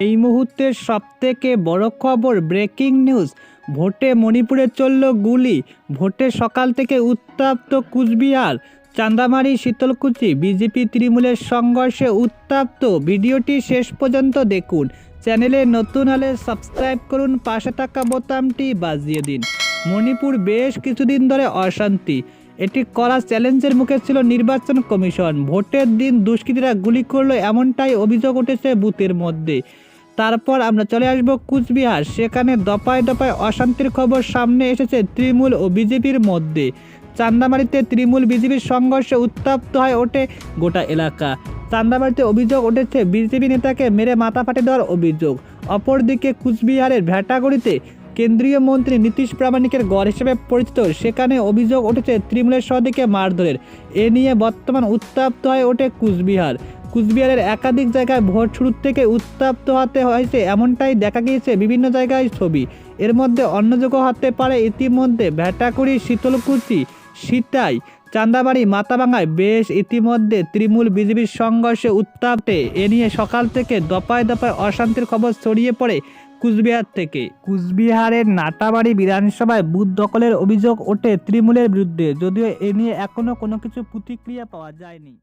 এই মুহূর্তের সবথেকে বড় খবর ব্রেকিং নিউজ। ভোটে মণিপুরে চলল গুলি। ভোটে সকাল থেকে উত্তপ্ত কুচবিহার চান্দামারি শীতলকুচি, বিজেপি তৃণমূলের সংঘর্ষে উত্তপ্ত। ভিডিওটি শেষ পর্যন্ত দেখুন। চ্যানেলে নতুন হলে সাবস্ক্রাইব করুন, পাশে থাকা বোতামটি বাজিয়ে দিন। মণিপুর বেশ কিছুদিন ধরে অশান্তি। এটি করা চ্যালেঞ্জের মুখে ছিল নির্বাচন কমিশন। ভোটের দিন দুষ্কৃতীরা গুলি করল এমনটাই অভিযোগ উঠেছে বুথের মধ্যে। তারপর আমরা চলে আসব কুচবিহার। সেখানে দফায় দফায় অশান্তির খবর সামনে এসেছে তৃণমূল ও বিজেপির মধ্যে। চান্দামারিতে তৃণমূল বিজেপির সংঘর্ষে উত্তপ্ত হয়ে ওঠে গোটা এলাকা। চান্দামারিতে অভিযোগ উঠেছে, বিজেপি নেতাকে মেরে মাথা ফাটে দেওয়ার অভিযোগ। অপরদিকে কুচবিহারের ভ্যাটাগড়িতে কেন্দ্রীয় মন্ত্রী নীতিশ প্রামাণিকের গড় হিসেবে পরিচিত, সেখানে অভিযোগ উঠেছে, তৃণমূলের সদিকে মারধরের। এ নিয়ে বর্তমান উত্তপ্ত হয়ে ওঠে কুচবিহার। কুচবিহারের একাধিক জায়গায় ভোট শুরুর থেকে উত্তপ্ত হতে হয়েছে, এমনটাই দেখা গিয়েছে বিভিন্ন জায়গায় ছবি। এর মধ্যে অন্যযোগ্য হতে পারে ইতিমধ্যে ভ্যাটাকুড়ি শীতলকুচি, সীতাই, চান্দাবাড়ি মাথাভাঙায় বেশ ইতিমধ্যে তৃণমূল বিজেপির সংঘর্ষে উত্তাপে এ নিয়ে সকাল থেকে দপায় দপায় অশান্তির খবর ছড়িয়ে পড়ে কুচবিহার থেকে। কুচবিহারের নাটাবাড়ি বিধানসভায় বুথ দখলের অভিযোগ ওঠে তৃণমূলের বিরুদ্ধে, যদিও এ নিয়ে এখনও কোনো কিছু প্রতিক্রিয়া পাওয়া যায়নি।